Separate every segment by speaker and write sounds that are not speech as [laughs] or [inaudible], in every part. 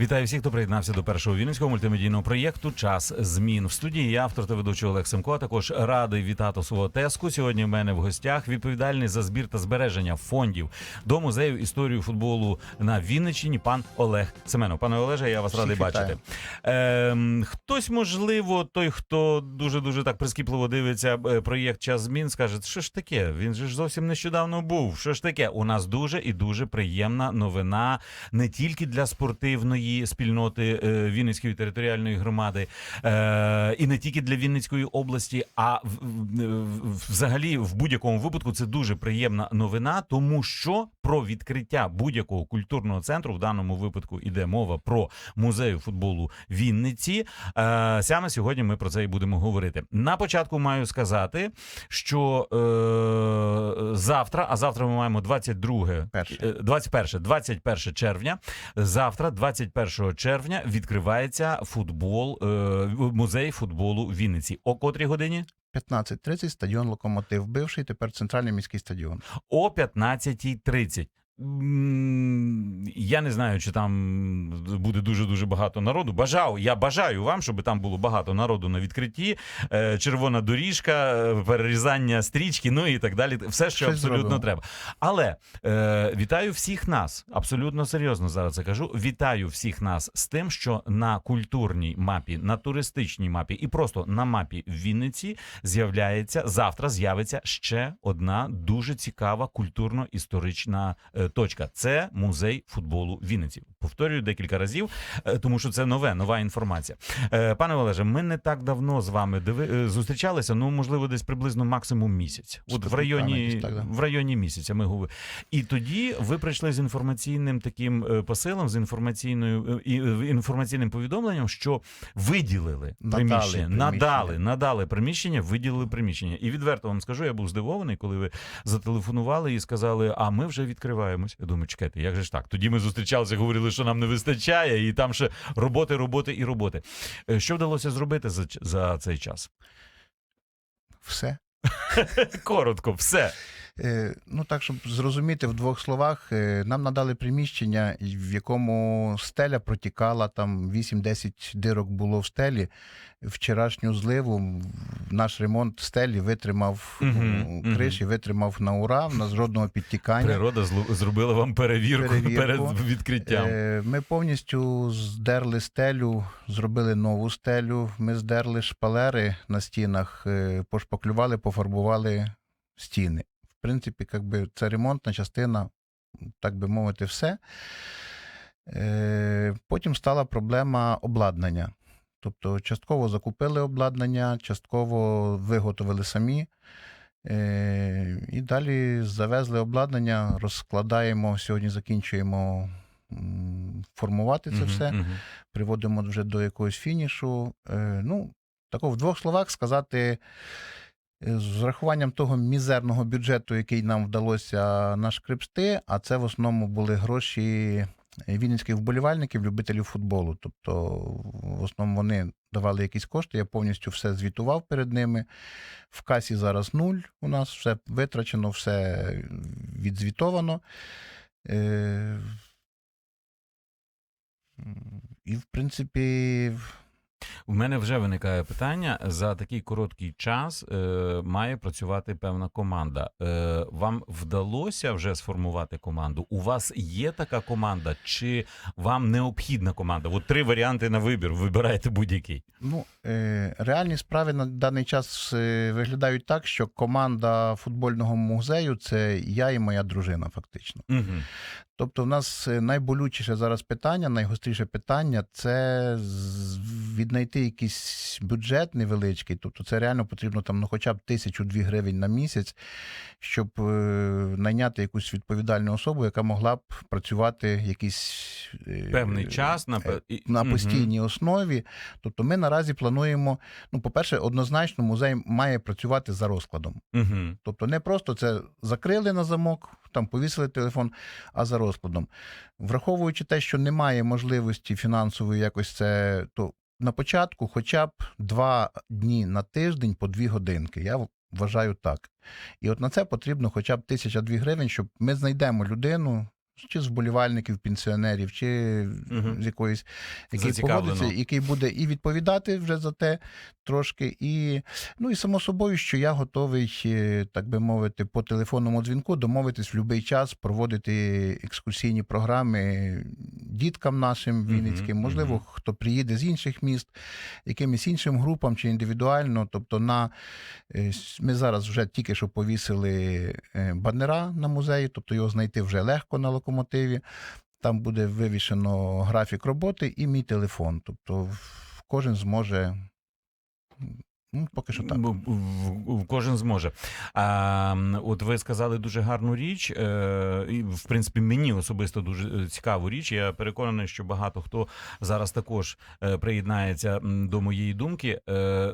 Speaker 1: Вітаю всіх, хто приєднався до першого вінницького мультимедійного проєкту Час змін в студії. Я автор та ведучий Олег Семко. а Також радий вітати свого теску. Сьогодні в мене в гостях відповідальний за збір та збереження фондів до музею історії футболу на Вінниччині. Пан Олег Семенов. Пане Олеже, я вас
Speaker 2: Всіх
Speaker 1: радий бачити. Ем, хтось, можливо, той, хто дуже дуже так прискіпливо дивиться е, проєкт Час змін, скаже, що ж таке? Він же ж зовсім нещодавно був. Що ж таке? У нас дуже і дуже приємна новина не тільки для спортивної спільноти е, Вінницької територіальної громади, е, і не тільки для Вінницької області, а взагалі в будь-якому випадку це дуже приємна новина, тому що про відкриття будь-якого культурного центру в даному випадку іде мова про музею футболу Вінниці. Е, саме сьогодні ми про це і будемо говорити. На початку маю сказати, що е, завтра, а завтра ми маємо 22
Speaker 2: Перше.
Speaker 1: е, 21, 21 червня. Завтра, 21 червня, відкривається футбол, е, музей футболу Вінниці. О котрій годині?
Speaker 2: 15.30 стадіон Локомотив, бивший, тепер центральний міський стадіон.
Speaker 1: О 15.30. Я не знаю, чи там буде дуже дуже багато народу. Бажав, я бажаю вам, щоб там було багато народу на відкритті, Е, червона доріжка, е, перерізання стрічки, ну і так далі. Все, що
Speaker 2: Щось
Speaker 1: абсолютно
Speaker 2: зробимо.
Speaker 1: треба. Але е, вітаю всіх нас. Абсолютно серйозно зараз це кажу. Вітаю всіх нас з тим, що на культурній мапі, на туристичній мапі і просто на мапі Вінниці з'являється завтра. З'явиться ще одна дуже цікава культурно-історична е, точка. Це музей футболу Вінниці. Повторюю декілька разів, е, тому що це нове, нова інформація. Е, Пане Олеже, ми не так давно з вами диви, е, зустрічалися. Ну можливо, десь приблизно максимум місяць. От в районі
Speaker 2: так, да.
Speaker 1: в районі місяця. Ми говорили. І тоді ви прийшли з інформаційним таким посилом, з інформаційною інформаційним повідомленням, що виділили
Speaker 2: Надали
Speaker 1: приміщення,
Speaker 2: приміщення.
Speaker 1: надали, надали приміщення, виділили приміщення. І відверто вам скажу, я був здивований, коли ви зателефонували і сказали, а ми вже відкриваємось. Я думаю, чекайте, як же ж так? Тоді ми зустрічалися, говорили, що нам не вистачає, і там ще роботи, роботи і роботи. Е, Що вдалося зробити за, за цей час?
Speaker 2: Все. [laughs]
Speaker 1: Коротко, все.
Speaker 2: Е, ну так, щоб зрозуміти в двох словах, е, нам надали приміщення, в якому стеля протікала, там 8-10 дирок було в стелі. Вчорашню зливу наш ремонт стелі витримав
Speaker 1: мгм.
Speaker 2: криші, витримав на ура, в нас жодного підтікання.
Speaker 1: Природа зробила вам перевірку, [laughs]
Speaker 2: Перевірку.
Speaker 1: перед відкриттям.
Speaker 2: Е, Ми повністю здерли стелю, зробили нову стелю. Ми здерли шпалери на стінах, пошпаклювали, пофарбували стіни. В принципі, як би, це ремонтна частина, так би мовити, все. Е, Потім стала проблема обладнання. Тобто, частково закупили обладнання, частково виготовили самі. Е, І далі завезли обладнання, розкладаємо. Сьогодні закінчуємо формувати це все, приводимо вже до якогось фінішу. Е, Ну, тако в двох словах сказати, з врахуванням того мізерного бюджету, який нам вдалося нашкребсти, а це в основному були гроші вінницьких вболівальників, любителів футболу. Тобто, в основному вони давали якісь кошти, я повністю все звітував перед ними. В касі зараз нуль. У нас все витрачено, все відзвітовано. Е, І, в принципі,
Speaker 1: У мене вже виникає питання: за такий короткий час е, має працювати певна команда. Е, вам вдалося вже сформувати команду? У вас є така команда, чи вам необхідна команда? От три варіанти на вибір. Вибирайте будь-який.
Speaker 2: ну, е, реальні справи на даний час е, виглядають так, що команда футбольного музею це я і моя дружина, фактично.
Speaker 1: Угу.
Speaker 2: Тобто, в нас е, найболючіше зараз питання, найгостріше питання це віднайти якийсь бюджет невеличкий. Тобто, це реально потрібно там ну, хоча б тисячу-дві гривень на місяць, щоб е, найняти якусь відповідальну особу, яка могла б працювати якийсь е,
Speaker 1: Певний час на, і-
Speaker 2: на постійній основі. Тобто, ми наразі плануємо. Ну, по-перше, однозначно, музей має працювати за розкладом.
Speaker 1: Мгм.
Speaker 2: Тобто не просто це закрили на замок, там повісили телефон, а за розкладом. Враховуючи те, що немає можливості фінансової якось це, то на початку хоча б два дні на тиждень по дві годинки. Я вважаю так. І от на це потрібно хоча б тисяча-дві гривень, щоб ми знайдемо людину. Чи з вболівальників, пенсіонерів, чи
Speaker 1: Мгм.
Speaker 2: з якоїсь, який погодиться, який буде і відповідати вже за те трошки. І, ну і само собою, що я готовий, е, так би мовити, по телефонному дзвінку домовитись в будь-який час проводити екскурсійні програми діткам нашим вінницьким, можливо,
Speaker 1: мгм.
Speaker 2: хто приїде з інших міст, якимось іншим групам чи індивідуально. Тобто, на е, ми зараз вже тільки що повісили е, банера на музеї, тобто його знайти вже легко на локомотиві. Там буде вивішено графік роботи і мій телефон. Тобто кожен зможе. Ну, поки що так.
Speaker 1: В- Кожен зможе. А, от ви сказали дуже гарну річ. Е, і, в принципі, мені особисто дуже е, цікаву річ. Я переконаний, що багато хто зараз також е, приєднається до моєї думки.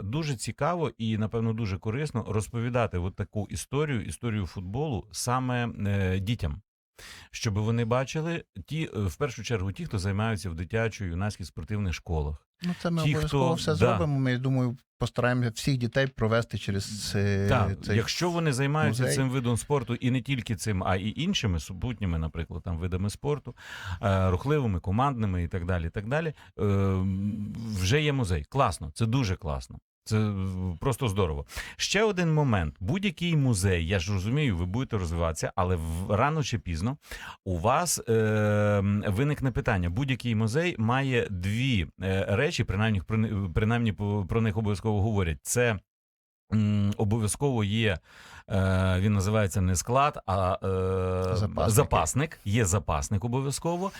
Speaker 1: Дуже цікаво і, напевно, дуже корисно розповідати от таку історію, історію футболу саме дітям. Щоб вони бачили ті, е, в першу чергу, ті, хто займаються в дитячо-юнацьких спортивних школах.
Speaker 2: Ну, це ми
Speaker 1: ті,
Speaker 2: обов'язково
Speaker 1: хто-
Speaker 2: все
Speaker 1: да.
Speaker 2: зробимо. Ми, я думаю, постараємося всіх дітей провести через е,
Speaker 1: Так,
Speaker 2: цей
Speaker 1: якщо вони займаються
Speaker 2: музей.
Speaker 1: цим видом спорту і не тільки цим, а і іншими супутніми, наприклад, там видами спорту, е, рухливими, командними і так далі. І так далі, е, вже є музей. Класно, це дуже класно. Це е, просто здорово. Ще один момент: будь-який музей, я ж розумію, ви будете розвиватися, але рано чи пізно у вас е, виникне питання. Будь-який музей має дві е, речі, принаймні, принаймні про них обов'язково говорять. Це обов'язково є. Е, він називається не склад, а е, запасник. Є запасник обов'язково.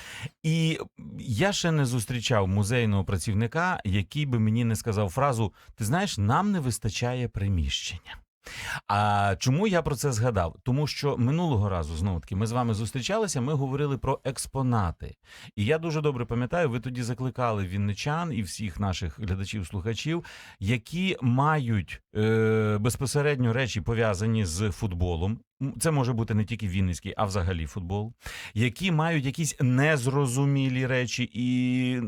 Speaker 1: І я ще не зустрічав музейного працівника, який би мені не сказав фразу: Ти знаєш, нам не вистачає приміщення. А чому я про це згадав? Тому що минулого разу знову таки ми з вами зустрічалися. Ми говорили про експонати. І я дуже добре пам'ятаю, ви тоді закликали вінничан і всіх наших глядачів-слухачів, які мають е, безпосередньо речі пов'язані з футболом. Це може бути не тільки вінницький, а взагалі футбол, які мають якісь незрозумілі речі, і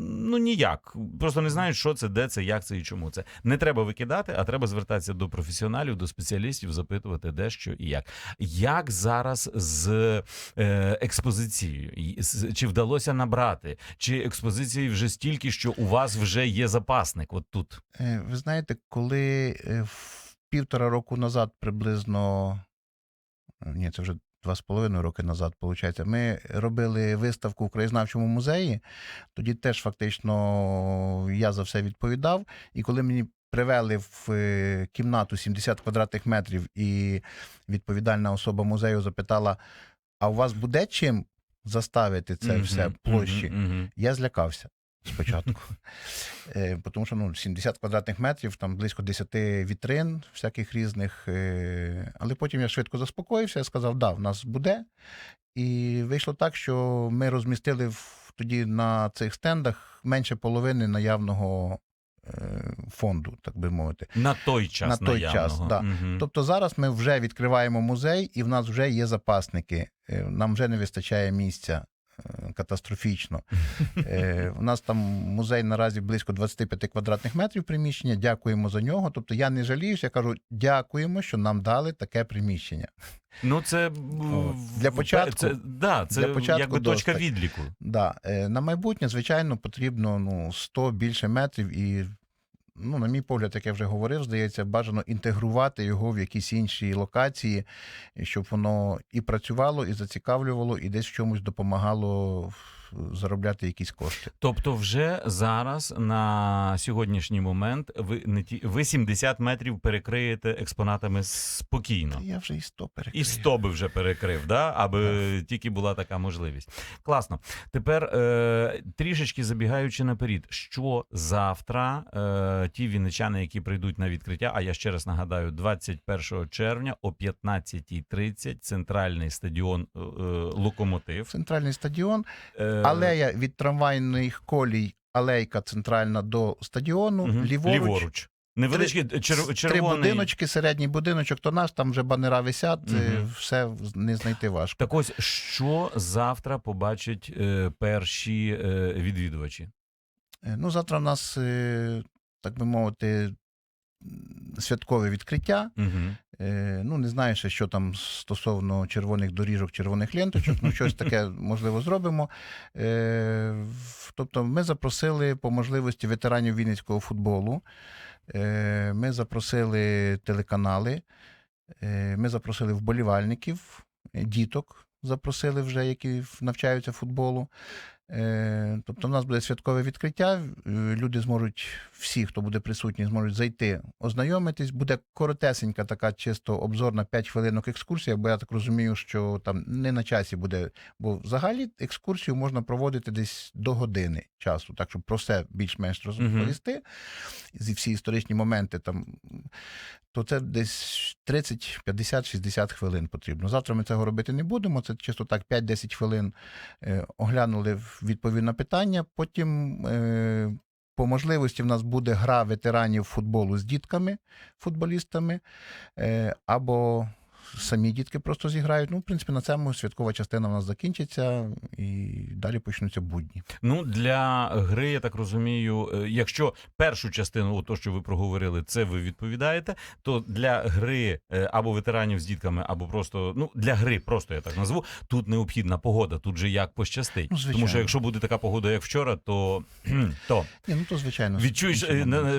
Speaker 1: ну ніяк. Просто не знають, що це, де це, як це і чому це. Не треба викидати, а треба звертатися до професіоналів, до спеціалістів, запитувати, де що і як. Як зараз з е, експозицією? Чи вдалося набрати? Чи експозиції вже стільки, що у вас вже є запасник? От тут.
Speaker 2: Е, Ви знаєте, коли е, півтора року назад приблизно, ні, це вже два з половиною роки назад, виходить, ми робили виставку в краєзнавчому музеї, тоді теж фактично я за все відповідав. І коли мені привели в е, кімнату 70 квадратних метрів, і відповідальна особа музею запитала: а у вас буде чим заставити це все площі? Я злякався спочатку. [laughs] Е, Тому що ну, 70 квадратних метрів, там близько 10 вітрин, всяких різних. е, Але потім я швидко заспокоївся, я сказав, да, в нас буде. І вийшло так, що ми розмістили в- тоді на цих стендах менше половини наявного е, фонду, так би мовити.
Speaker 1: На той час
Speaker 2: На той час, да.
Speaker 1: Мгм.
Speaker 2: Тобто зараз ми вже відкриваємо музей, і в нас вже є запасники. Нам вже не вистачає місця. Е, Катастрофічно. [laughs] Е, У нас там музей наразі близько 25 квадратних метрів приміщення. Дякуємо за нього. Тобто я не жаліюся, я кажу, дякуємо, що нам дали таке приміщення.
Speaker 1: Ну, це
Speaker 2: для початку-
Speaker 1: Це, да, це
Speaker 2: для початку
Speaker 1: якби точка
Speaker 2: достать.
Speaker 1: відліку.
Speaker 2: Да. е, На майбутнє, звичайно, потрібно ну, 100 більше метрів і. Ну, на мій погляд, як я вже говорив, здається, бажано інтегрувати його в якісь інші локації, щоб воно і працювало, і зацікавлювало, і десь в чомусь допомагало заробляти якісь кошти.
Speaker 1: Тобто, вже зараз на сьогоднішній момент ви не ті ви 70 метрів перекриєте експонатами спокійно.
Speaker 2: Я вже і 100 перекрив.
Speaker 1: І 100 би вже перекрив, да? аби тільки була така можливість. Класно. Тепер е, трішечки забігаючи наперед, що завтра е, ті вінничани, які прийдуть на відкриття, а я ще раз нагадаю, 21 червня о 15.30 центральний стадіон е, е, Локомотив.
Speaker 2: Центральний стадіон,
Speaker 1: Е,
Speaker 2: алея від трамвайних колій, алейка центральна до стадіону,
Speaker 1: мгм,
Speaker 2: ліворуч.
Speaker 1: Невеличкий чер-
Speaker 2: Три
Speaker 1: червоний.
Speaker 2: будиночки, середній будиночок, то наш, там вже банера висять,
Speaker 1: Мгм.
Speaker 2: все не знайти важко.
Speaker 1: Так ось, що завтра побачать е, перші е, відвідувачі?
Speaker 2: Е, Ну, завтра в нас, е, так би мовити, святкове відкриття.
Speaker 1: Угу.
Speaker 2: Е, Ну, не знаю що там стосовно червоних доріжок, червоних ленточок, ну щось таке можливо зробимо. Е, Тобто, ми запросили по можливості ветеранів вінницького футболу. Е, Ми запросили телеканали, ми запросили вболівальників, діток запросили вже, які навчаються футболу. Е, Тобто, в нас буде святкове відкриття. е, Люди зможуть, всі, хто буде присутній, зможуть зайти, ознайомитись. Буде коротесенька, така чисто обзорна 5 хвилинок екскурсія, бо я так розумію, що там не на часі буде. Бо взагалі екскурсію можна проводити десь до години часу, так щоб про все більш-менш розповісти. Зі всі історичні моменти там. То це десь 30, 50, 60 хвилин потрібно. Завтра ми цього робити не будемо. Це чисто так 5-10 хвилин е, оглянули, відповів на питання. Потім, е, по можливості, в нас буде гра ветеранів футболу з дітками, футболістами, е, або самі дітки просто зіграють. Ну, в принципі, на цьому святкова частина в нас закінчиться і далі почнуться будні.
Speaker 1: Ну, для гри, я так розумію, е, якщо першу частину, то, що ви проговорили, це ви відповідаєте, то для гри е, або ветеранів з дітками, або просто ну для гри, просто я так назву, тут необхідна погода, тут же як пощастить.
Speaker 2: Ну,
Speaker 1: Тому що якщо буде така погода, як вчора, то, то
Speaker 2: Ні, ну то звичайно.
Speaker 1: відчуєш,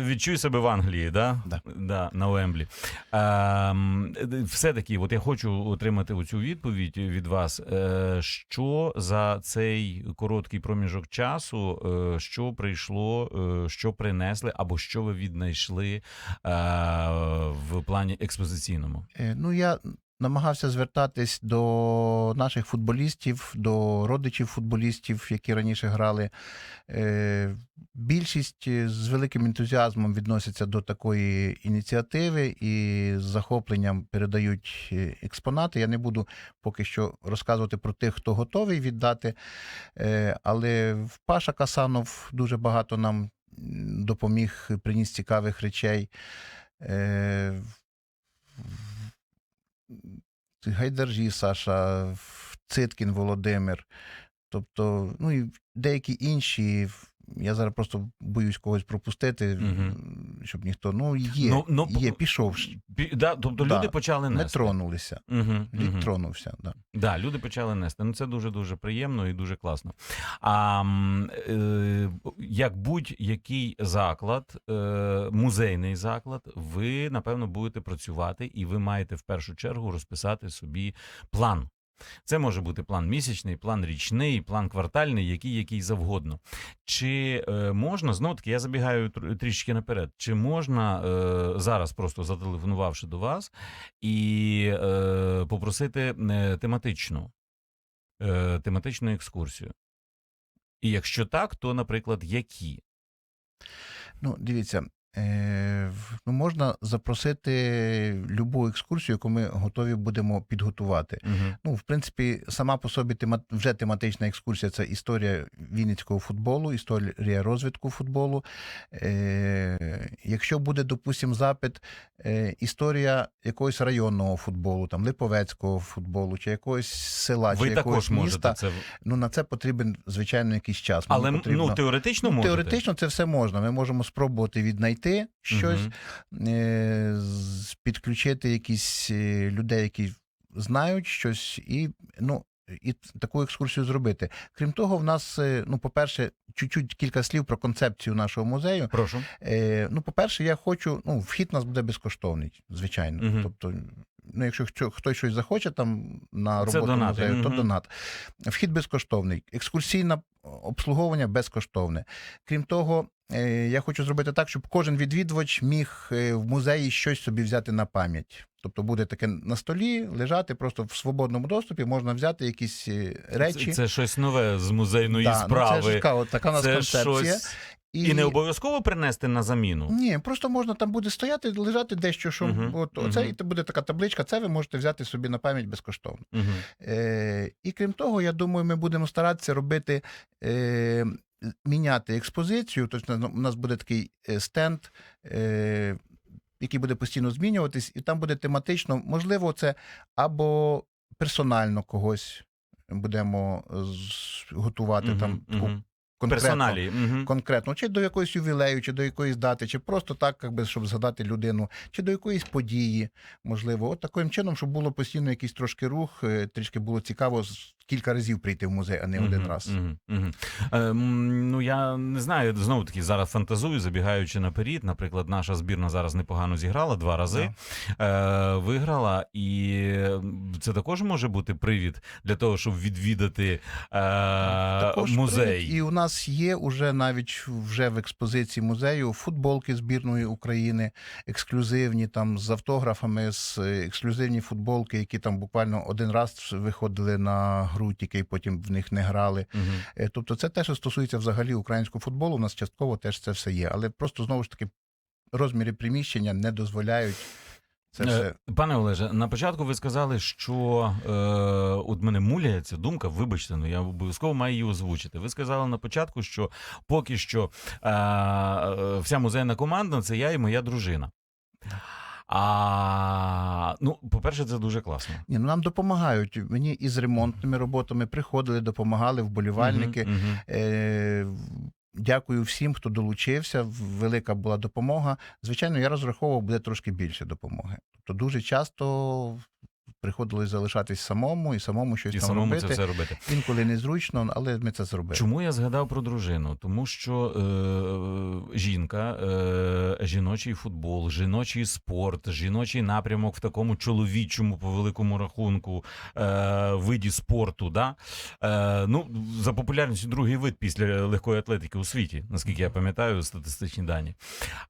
Speaker 1: відчуй себе в Англії, да?
Speaker 2: Да.
Speaker 1: Да, на Уемблі. Ем, е, все-таки, от я хочу отримати оцю відповідь від вас. Е, що за цей короткий проміжок часу, е, що прийшло, е, що принесли, або що ви віднайшли в плані експозиційному?
Speaker 2: Ну, я намагався звертатись до наших футболістів, до родичів футболістів, які раніше грали. Е, Більшість е, з великим ентузіазмом відносяться до такої ініціативи і з захопленням передають е, експонати. Я не буду поки що розказувати про тих, хто готовий віддати. Але Паша Касанов дуже багато нам допоміг, приніс цікавих речей. Гайдаржі Саша, Циткін Володимир. Тобто, ну і деякі інші. Я зараз просто боюсь когось пропустити,
Speaker 1: Мгм.
Speaker 2: щоб ніхто. Ну, є,
Speaker 1: Ну, ну,
Speaker 2: є, пішов,
Speaker 1: Пі- Да, тобто
Speaker 2: Да,
Speaker 1: люди почали
Speaker 2: не
Speaker 1: нести.
Speaker 2: тронулися.
Speaker 1: Угу,
Speaker 2: Лід тронувся. Да.
Speaker 1: Да, люди почали нести. Ну це дуже дуже приємно і дуже класно. А е, як будь-який заклад, е, музейний заклад, ви напевно будете працювати, і ви маєте в першу чергу розписати собі план. Це може бути план місячний, план річний, план квартальний, який який завгодно. Чи е, можна знову таки, я забігаю тр- трішки наперед, чи можна е, зараз, просто зателефонувавши до вас, і е, попросити тематичну, тематичну екскурсію? І якщо так, то, наприклад, які?
Speaker 2: Ну, дивіться, ну, можна запросити любу екскурсію, яку ми готові будемо підготувати.
Speaker 1: Угу.
Speaker 2: Ну, в принципі, сама по собі тема, вже тематична екскурсія це історія вінницького футболу, історія розвитку футболу. Е, якщо буде, допустимо, запит, е, історія якогось районного футболу, там Липовецького футболу, чи якогось села,
Speaker 1: Ви
Speaker 2: чи якогось міста,
Speaker 1: це.
Speaker 2: ну на це потрібен, звичайно, якийсь час.
Speaker 1: Але
Speaker 2: потрібно...
Speaker 1: ну, теоретично
Speaker 2: Ну,
Speaker 1: можете.
Speaker 2: теоретично це все можна. Ми можемо спробувати віднайти щось,
Speaker 1: Мгм.
Speaker 2: е, з- підключити якісь е, людей, які знають щось, і ну. І таку екскурсію зробити. Крім того, в нас, е, ну, по-перше, чуть-чуть кілька слів про концепцію нашого музею.
Speaker 1: Прошу.
Speaker 2: Е, ну, по-перше, я хочу, ну, вхід у нас буде безкоштовний, звичайно.
Speaker 1: Мгм.
Speaker 2: Тобто, ну, якщо хтось щось захоче там на
Speaker 1: Це
Speaker 2: роботу
Speaker 1: донати,
Speaker 2: музею, то
Speaker 1: мгм.
Speaker 2: донат. Вхід безкоштовний, екскурсійне обслуговування безкоштовне. Крім того, е, я хочу зробити так, щоб кожен відвідувач міг е, в музеї щось собі взяти на пам'ять. Тобто буде таке на столі лежати, просто в свободному доступі можна взяти якісь е, речі.
Speaker 1: Це, це щось нове з музейної
Speaker 2: Да, ну,
Speaker 1: справи.
Speaker 2: це ж така, от така у нас
Speaker 1: Це
Speaker 2: концепція.
Speaker 1: щось... І... не обов'язково принести на заміну.
Speaker 2: Ні, просто можна там буде стояти, лежати дещо, що
Speaker 1: Мгм,
Speaker 2: от оце
Speaker 1: мгм.
Speaker 2: і це буде така табличка. Це ви можете взяти собі на пам'ять безкоштовно.
Speaker 1: Угу.
Speaker 2: Е, і крім того, я думаю, ми будемо старатися робити. Е, Міняти експозицію, тобто у нас буде такий е, стенд, е, який буде постійно змінюватись, і там буде тематично, можливо, це або персонально когось будемо готувати
Speaker 1: Мгм,
Speaker 2: там таку
Speaker 1: мгм.
Speaker 2: Конкретно.
Speaker 1: Персоналі.
Speaker 2: Конкретно, чи до якоїсь ювілею, чи до якоїсь дати, чи просто так, якби, щоб згадати людину, чи до якоїсь події, можливо. От таким чином, щоб було постійно якийсь трошки рух, е, трішки було цікаво кілька разів прийти в музей, а не один
Speaker 1: Мгм,
Speaker 2: раз.
Speaker 1: мгм, мгм. Ем, ну я не знаю, знову таки зараз фантазую, забігаючи наперед. Наприклад, наша збірна зараз непогано зіграла два рази, е, виграла, і це також може бути привід для того, щоб відвідати е,
Speaker 2: Також
Speaker 1: музей.
Speaker 2: привід. І у нас є уже навіть вже в експозиції музею футболки збірної України, ексклюзивні там з автографами, з е, ексклюзивні футболки, які там буквально один раз виходили на гру, тільки потім в них не грали. Е, Тобто, це те, що стосується взагалі українського футболу. У нас частково теж це все є. Але просто знову ж таки розміри приміщення не дозволяють це
Speaker 1: Е,
Speaker 2: все.
Speaker 1: Пане Олеже, на початку ви сказали, що е, от мене муляє ця думка, вибачте, ну я обов'язково маю її озвучити. Ви сказали на початку, що поки що е, е, вся музейна команда це я і моя дружина. А ну, по-перше, це дуже класно.
Speaker 2: Ні, ну нам допомагають. Мені із ремонтними роботами приходили, допомагали вболівальники. Е, Дякую всім, хто долучився. Велика була допомога. Звичайно, я розраховував, буде трошки більше допомоги. Тобто дуже часто приходилось залишатись самому і самому щось
Speaker 1: І
Speaker 2: там
Speaker 1: самому
Speaker 2: робити.
Speaker 1: це все робити.
Speaker 2: Інколи незручно, але ми це зробили.
Speaker 1: Чому я згадав про дружину? Тому що е, жінка, е, жіночий футбол, жіночий спорт, жіночий напрямок в такому чоловічому, по великому рахунку, е, виді спорту. Да? Е, ну, за популярністю другий вид після легкої атлетики у світі, наскільки я пам'ятаю, статистичні дані.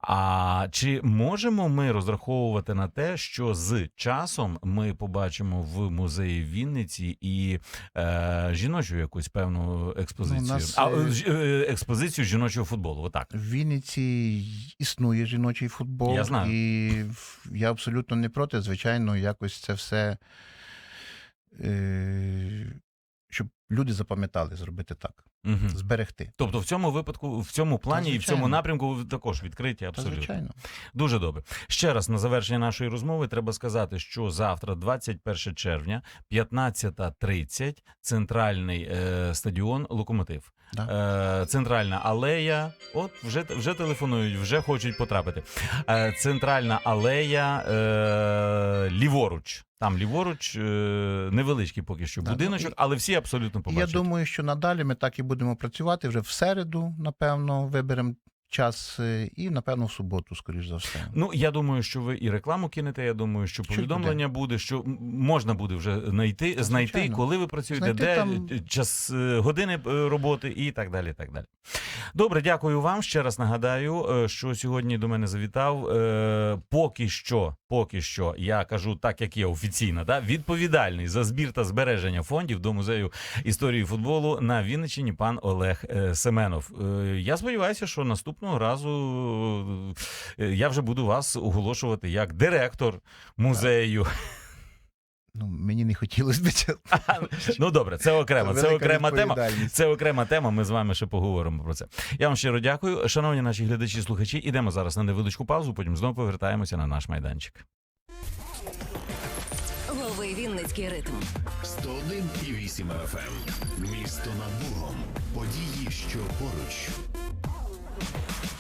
Speaker 1: А чи можемо ми розраховувати на те, що з часом ми побачимо в музеї в Вінниці і е, жіночу якусь певну експозицію?
Speaker 2: Ну, нас,
Speaker 1: а,
Speaker 2: е,
Speaker 1: е, е, експозицію жіночого футболу. Отак.
Speaker 2: В Вінниці існує жіночий футбол,
Speaker 1: Я знаю.
Speaker 2: і я абсолютно не проти. Звичайно, якось це все, е, щоб люди запам'ятали зробити так,
Speaker 1: Угу.
Speaker 2: зберегти.
Speaker 1: Тобто в цьому випадку, в цьому плані і в цьому напрямку ви також відкриті
Speaker 2: Та,
Speaker 1: абсолютно.
Speaker 2: звичайно.
Speaker 1: Дуже добре. Ще раз на завершення нашої розмови треба сказати, що завтра, 21 червня, 15.30, центральний е, стадіон Локомотив.
Speaker 2: Да.
Speaker 1: Е, центральна алея. От вже вже телефонують, вже хочуть потрапити. Е, центральна алея е, ліворуч. Там ліворуч, е, невеличкий поки що
Speaker 2: Да,
Speaker 1: будиночок,
Speaker 2: ну,
Speaker 1: але всі абсолютно
Speaker 2: І
Speaker 1: побачать.
Speaker 2: Я думаю, що надалі ми так і будемо працювати вже в середу, напевно, виберемо час, е, і напевно в суботу, скоріш за все.
Speaker 1: Ну я думаю, що ви і рекламу кинете. Я думаю, що повідомлення буде. що можна буде вже знайти,
Speaker 2: Та,
Speaker 1: знайти, коли ви працюєте,
Speaker 2: Знайти
Speaker 1: де
Speaker 2: там-
Speaker 1: е, час е, години роботи і так далі. і Так далі. Добре, дякую вам. Ще раз нагадаю, що сьогодні до мене завітав. Поки що, поки що, я кажу так, як є офіційно, да, відповідальний за збір та збереження фондів до музею історії футболу на Вінниччині пан Олег Семенов. Я сподіваюся, що наступного разу е, я вже буду вас оголошувати як директор музею.
Speaker 2: Ну, мені не хотілося б це. [laughs]
Speaker 1: Ну добре, це окремо. Це
Speaker 2: велика
Speaker 1: окрема тема. Це окрема тема. Ми з вами ще поговоримо про це. Я вам щиро дякую. Шановні наші глядачі, слухачі, ідемо зараз на невеличку паузу. Потім знову повертаємося на наш майданчик.
Speaker 3: Лови Вінницький ритм.
Speaker 4: 101,8 FM. Місто над Богом. Події, що поруч. Thank you.